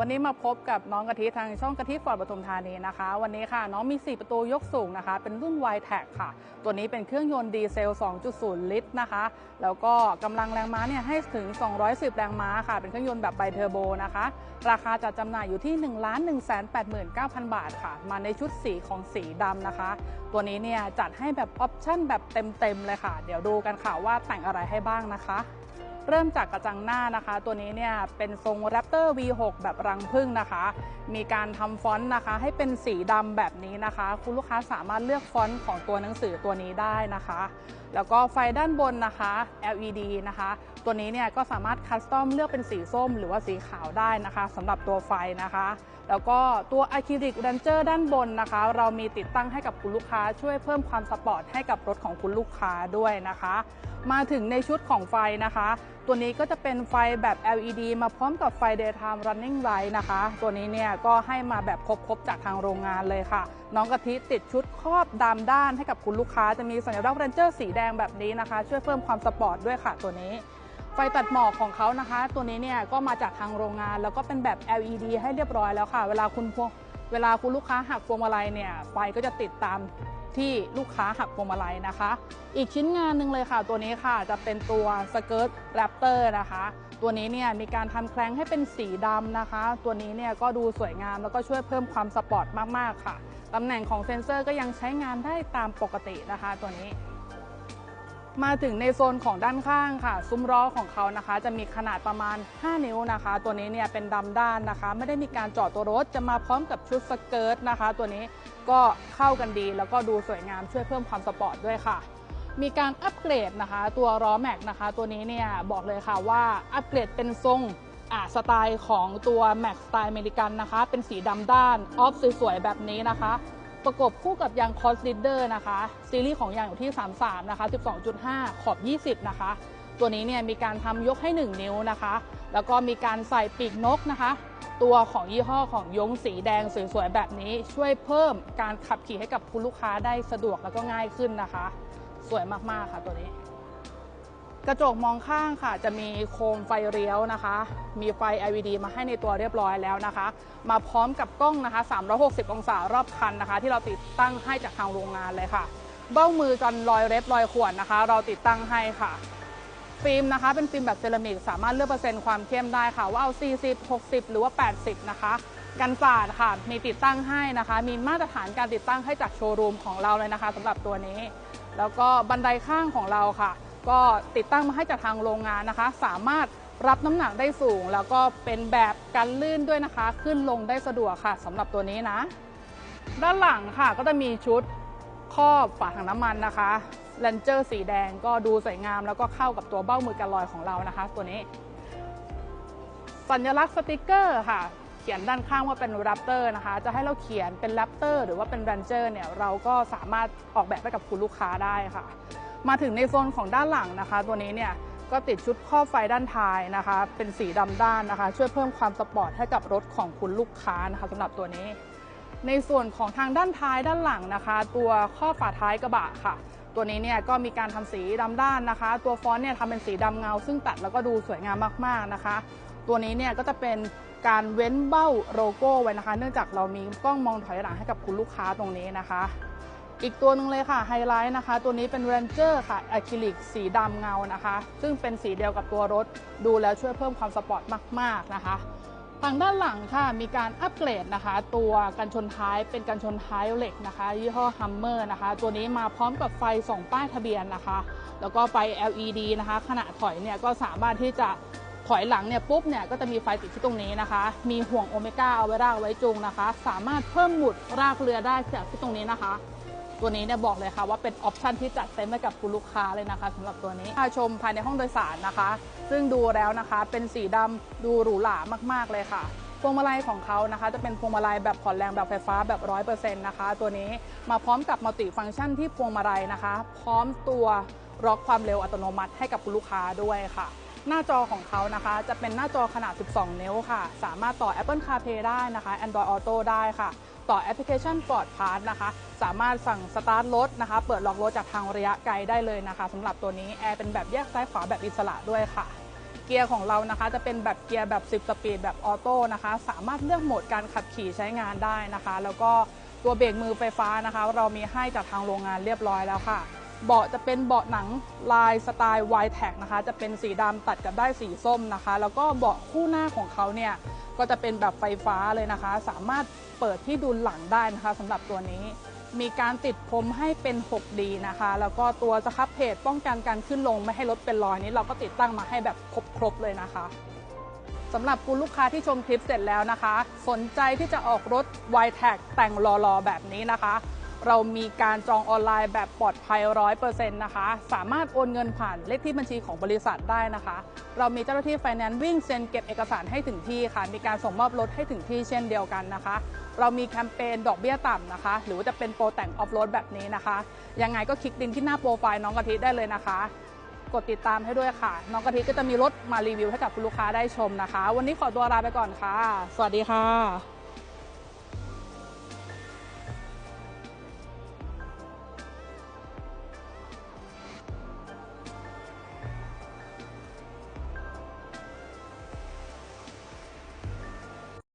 วันนี้มาพบกับน้องกะทิทางช่องกะทิฟอร์ดปทุมธานีนะคะ วันนี้ค่ะน้องมี 4 ประตูยกสูงนะคะ เป็นรุ่น y t e c ค่ะ ตัวนี้เป็นเครื่องยนต์ดีเซล 2.0 ลิตรนะคะ แล้วก็กำลังแรงม้าเนี่ยให้ถึง 210 แรงม้าค่ะ เป็นเครื่องยนต์แบบไบเทอร์โบนะคะ ราคาจัดจำหน่ายอยู่ที่ 1 1 8 9 0 0 0 บาทค่ะ มาในชุดสีของสีดำนะคะ ตัวนี้เนี่ยจัดให้แบบออปชั่นแบบเต็มๆเลยค่ะ เดี๋ยวดูกันค่ะว่าแต่งอะไรให้บ้างนะคะ เริ่มจากกระจังหน้านะคะ ตัวนี้เนี่ยเป็นทรง Raptor V6 แบบรังผึ้งนะคะ มีการทำฟอนต์นะคะ ให้เป็นสีดำแบบนี้นะคะ คุณลูกค้าสามารถเลือกฟอนต์ของตัวหนังสือตัวนี้ได้นะคะ แล้วก็ไฟด้านบนนะคะ LED นะคะ ตัวนี้เนี่ยก็สามารถคัสตอมเลือกเป็นสีส้มหรือว่าสีขาวได้นะคะสำหรับตัวไฟนะคะ แล้วก็ตัวอะคริลิกดันเจอร์ด้านบนนะคะ เรามีติดตั้งให้กับคุณลูกค้าช่วยเพิ่มความสปอร์ตให้กับรถของคุณลูกค้าด้วยนะคะ มาถึงในชุดของไฟนะคะ ตัวนี้ก็จะเป็นไฟแบบ LED มาพร้อมกับไฟ daytime running light นะคะ ตัวนี้เนี่ยก็ให้มาแบบครบๆจากทางโรงงานเลยค่ะ น้องกะทิติดชุดครอบดำด้านให้กับคุณลูกค้าจะมีสัญลักษณ์เรนเจอร์สีแดงแบบนี้นะคะ ช่วยเพิ่มความสปอร์ตด้วยค่ะตัวนี้ไฟตัดหมอกของเขานะคะ ตัวนี้เนี่ยก็มาจากทางโรงงาน แล้วก็เป็นแบบ LED ให้เรียบร้อยแล้วค่ะ เวลาคุณพวงเวลาคุณลูกค้าหักพวงมาลัยเนี่ยไฟก็จะติดตาม ที่ลูกค้าหักพวงมาลัยนะคะ อีกชิ้นงานหนึ่งเลยค่ะ ตัวนี้ค่ะจะเป็นตัวสเกิร์ตแรปเตอร์นะคะ ตัวนี้เนี่ยมีการทำแคลงให้เป็นสีดำนะคะ ตัวนี้เนี่ยก็ดูสวยงามแล้วก็ช่วยเพิ่มความสปอร์ตมากๆค่ะตำแหน่งของเซ็นเซอร์ก็ยังใช้งานได้ตามปกตินะคะ ตัวนี้ มาถึงในโซนของด้านข้างค่ะ ซุ้มล้อของเขานะคะ จะมีขนาดประมาณ 5 นิ้วนะคะ ตัวนี้เนี่ยเป็นดำด้านนะคะ ไม่ได้มีการเจาะตัวรถจะมาพร้อมกับชุดสเกิร์ตนะคะ ตัวนี้ก็เข้ากันดีแล้วก็ดูสวยงามช่วยเพิ่มความสปอร์ตด้วยค่ะมีการอัปเกรดนะคะ ตัวล้อแม็กนะคะ ตัวนี้เนี่ยบอกเลยค่ะว่าอัปเกรดเป็นทรงอ่าสไตล์ของตัวแม็กสไตล์อเมริกันนะคะ เป็นสีดำด้านออฟสวยๆแบบนี้นะคะ ประกบคู่กับยางคอสลิเดอร์นะคะ ซีรีส์ของยางอยู่ที่ 33 นะคะ 12.5 ขอบ 20 นะคะ ตัวนี้เนี่ยมีการทำยกให้ 1 นิ้วนะคะ แล้วก็มีการใส่ปีกนกนะคะ ตัวของยี่ห้อของยงสีแดงสวยๆแบบนี้ ช่วยเพิ่มการขับขี่ให้กับคุณลูกค้าได้สะดวกแล้วก็ง่ายขึ้นนะคะ สวยมากๆค่ะตัวนี้ กระจกมองข้างค่ะ จะมีโคมไฟเลี้ยวนะคะ มีไฟ LED มาให้ในตัวเรียบร้อยแล้วนะคะ มาพร้อมกับกล้องนะคะ 360 องศารอบคันนะคะ ที่เราติดตั้งให้จากทางโรงงานเลยค่ะ เบ้ามือกันรอยเล็บรอยข่วนนะคะ เราติดตั้งให้ค่ะ ฟิล์มนะคะ เป็นฟิล์มแบบเซรามิกสามารถเลือกเปอร์เซ็นต์ความเข้มได้ค่ะ ว่าเอา 40 60 หรือว่า 80 นะคะกันสาดค่ะ มีติดตั้งให้นะคะ มีมาตรฐานการติดตั้งให้จากโชว์รูมของเราเลยนะคะสำหรับตัวนี้ แล้วก็บันไดข้างของเราค่ะ ก็ติดตั้งมาให้จากทางโรงงานนะคะ สามารถรับน้ำหนักได้สูง แล้วก็เป็นแบบกันลื่นด้วยนะคะ ขึ้นลงได้สะดวกค่ะสำหรับตัวนี้นะ ด้านหลังค่ะก็จะมีชุดครอบฝาถังน้ำมันนะคะเลนเจอร์สีแดงก็ดูสวยงาม แล้วก็เข้ากับตัวเบ้ามือกันลอยของเรานะคะ ตัวนี้ สัญลักษณ์สติกเกอร์ค่ะ เขียนด้านข้างว่าเป็น Raptor นะคะ จะให้เราเขียนเป็น Raptor หรือว่าเป็น Ranger เนี่ยเราก็สามารถออกแบบให้กับคุณลูกค้าได้ค่ะ มาถึงในโซนของด้านหลังนะคะ ตัวนี้เนี่ยก็ติดชุดครอบไฟด้านท้ายนะคะ เป็นสีดำด้านนะคะ ช่วยเพิ่มความสปอร์ตให้กับรถของคุณลูกค้านะคะสำหรับตัวนี้ ในส่วนของทางด้านท้ายด้านหลังนะคะ ตัวข้อฝาท้ายกระบะค่ะ ตัวนี้เนี่ยก็มีการทำสีดำด้านนะคะ ตัวฟอนต์เนี่ยทำเป็นสีดำเงา ซึ่งตัดแล้วก็ดูสวยงามมากๆนะคะ ตัวนี้เนี่ยก็จะเป็นการเว้นเบ้าโลโก้ไว้นะคะ เนื่องจากเรามีกล้องมองถอยหลังให้กับคุณลูกค้าตรงนี้นะคะ อีกตัวหนึ่งเลยค่ะไฮไลท์นะคะ ตัวนี้เป็น Ranger ค่ะอะคริลิกสีดำเงานะคะ ซึ่งเป็นสีเดียวกับตัวรถ ดูแล้วช่วยเพิ่มความสปอร์ตมาก ๆ นะคะทางด้านหลังค่ะมีการอัปเกรดนะคะ ตัวกันชนท้ายเป็นกันชนท้ายเหล็กนะคะ ยี่ห้อ Hummer นะคะ ตัวนี้มาพร้อมกับไฟส่องป้ายทะเบียนนะคะ แล้วก็ไฟ LED นะคะ ขณะถอยเนี่ยก็สามารถที่จะถอยหลังเนี่ยปุ๊บเนี่ยก็จะมีไฟติดที่ตรงนี้นะคะ มีห่วงโอเมก้าเอาไว้รากไว้จูงนะคะ สามารถเพิ่มหมุดรากเรือได้จากที่ตรงนี้นะคะ ตัวนี้เนี่ยบอกเลยค่ะว่าเป็นออปชันที่จัดเต็มให้กับคุณลูกค้าเลยนะคะสำหรับตัวนี้พาชมภายในห้องโดยสารนะคะ ซึ่งดูแล้วนะคะเป็นสีดำดูหรูหรามาก ๆ เลยค่ะพวงมาลัยของเขานะคะ จะเป็นพวงมาลัยแบบผ่อนแรงแบบไฟฟ้าแบบ 100%นะคะ ตัวนี้มาพร้อมกับมัลติฟังก์ชันที่พวงมาลัยนะคะ พร้อมตัวล็อกความเร็วอัตโนมัติให้กับคุณลูกค้าด้วยค่ะ หน้าจอของเขานะคะ จะเป็นหน้าจอขนาด 12 นิ้วค่ะ สามารถต่อ Apple CarPlay ได้นะคะ Android Auto ได้ค่ะ ต่อแอปพลิเคชัน Ford Pass นะคะ สามารถสั่งสตาร์ทรถนะคะ เปิดล็อกรถจากทางระยะไกลได้เลยนะคะสำหรับตัวนี้แอร์เป็นแบบแยกซ้ายขวาแบบอิสระด้วยค่ะเกียร์ของเรานะคะจะเป็นแบบเกียร์แบบ 10 สปีดแบบออโต้นะคะ สามารถเลือกโหมดการขับขี่ใช้งานได้นะคะ แล้วก็ตัวเบรกมือไฟฟ้านะคะ เรามีให้จากทางโรงงานเรียบร้อยแล้วค่ะ เบาะจะเป็นเบาะหนังลายสไตล์ y t e c นะคะ จะเป็นสีดำตัดกับได้สีส้มนะคะ แล้วก็เบาะคู่หน้าของเขาเนี่ยก็จะเป็นแบบไฟฟ้าเลยนะคะ สามารถเปิดที่ดุลหลังได้นะคะสำหรับตัวนี้ มีการติดพรมให้เป็น 6D นะคะ แล้วก็ตัวสครับเพจป้องกันการขึ้นลงไม่ให้รถเป็นรอยนี้ เราก็ติดตั้งมาให้แบบครบๆเลยนะคะสำหรับคุณลูกค้าที่ชมคลิปเสร็จแล้วนะคะ สนใจที่จะออกรถ y t a g แต่งรอๆแบบนี้นะคะ เรามีการจองออนไลน์แบบปลอดภัย100%นต์นะคะ สามารถโอนเงินผ่านเลขที่บัญชีของบริษัทได้นะคะ เรามีเจ้าหน้าที่ไฟแนนซ์วิ่งเซ็นเก็บเอกสารให้ถึงที่ค่ะ มีการส่งมอบรถให้ถึงที่เช่นเดียวกันนะคะ เรามีแคมเปญดอกเบี้ยต่ำนะคะ หรือว่าจะเป็นโปรแต่งออฟโรดแบบนี้นะคะ ยังไงก็คลิกลิงก์ที่หน้าโปรไฟล์น้องกะทิได้เลยนะคะ กดติดตามให้ด้วยค่ะ น้องกะทิก็จะมีรถมารีวิวให้กับคุณลูกค้าได้ชมนะคะ วันนี้ขอตัวลาไปก่อนค่ะ สวัสดีค่ะ